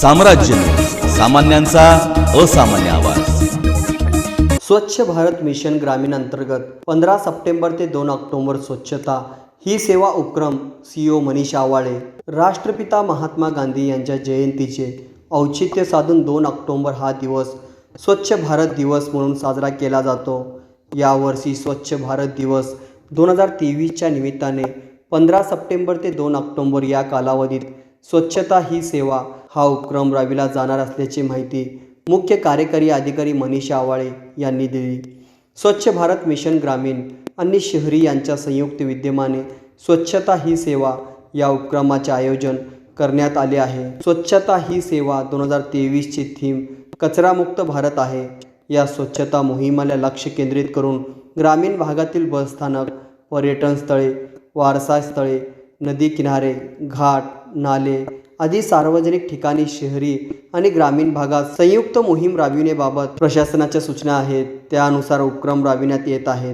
साम्राज्य. सामान्यांचा असामान्य आवाज. स्वच्छ भारत मिशन ग्रामीण अंतर्गत पंधरा सप्टेंबर ते दोन ऑक्टोबर स्वच्छता ही सेवा उपक्रम सीओ मनीष आवाळे राष्ट्रपिता महात्मा गांधी यांच्या जयंतीचे औचित्य साधून दोन ऑक्टोबर हा दिवस स्वच्छ भारत दिवस म्हणून साजरा केला जातो. यावर्षी स्वच्छ भारत दिवस दोन हजार तेवीसच्या निमित्ताने पंधरा सप्टेंबर ते दोन ऑक्टोबर या कालावधीत स्वच्छता ही सेवा हा उपक्रम राबविला जाणार असल्याची माहिती मुख्य कार्यकारी अधिकारी मनीषा आवाळे यांनी दिली. स्वच्छ भारत मिशन ग्रामीण आणि शहरी यांच्या संयुक्त विद्यमाने स्वच्छता ही सेवा या उपक्रमाचे आयोजन करण्यात आले आहे. स्वच्छता ही सेवा दोन हजार तेवीसची थीम कचरामुक्त भारत आहे. या स्वच्छता मोहिमेला लक्ष केंद्रित करून ग्रामीण भागातील बसस्थानक पर्यटन स्थळे वारसा स्थळे नदी किनारे घाट नाले आदी सार्वजनिक ठिकाणी शहरी आणि ग्रामीण भागात संयुक्त मोहीम राबविण्याबाबत प्रशासनाच्या सूचना आहेत. त्यानुसार उपक्रम राबविण्यात येत आहेत.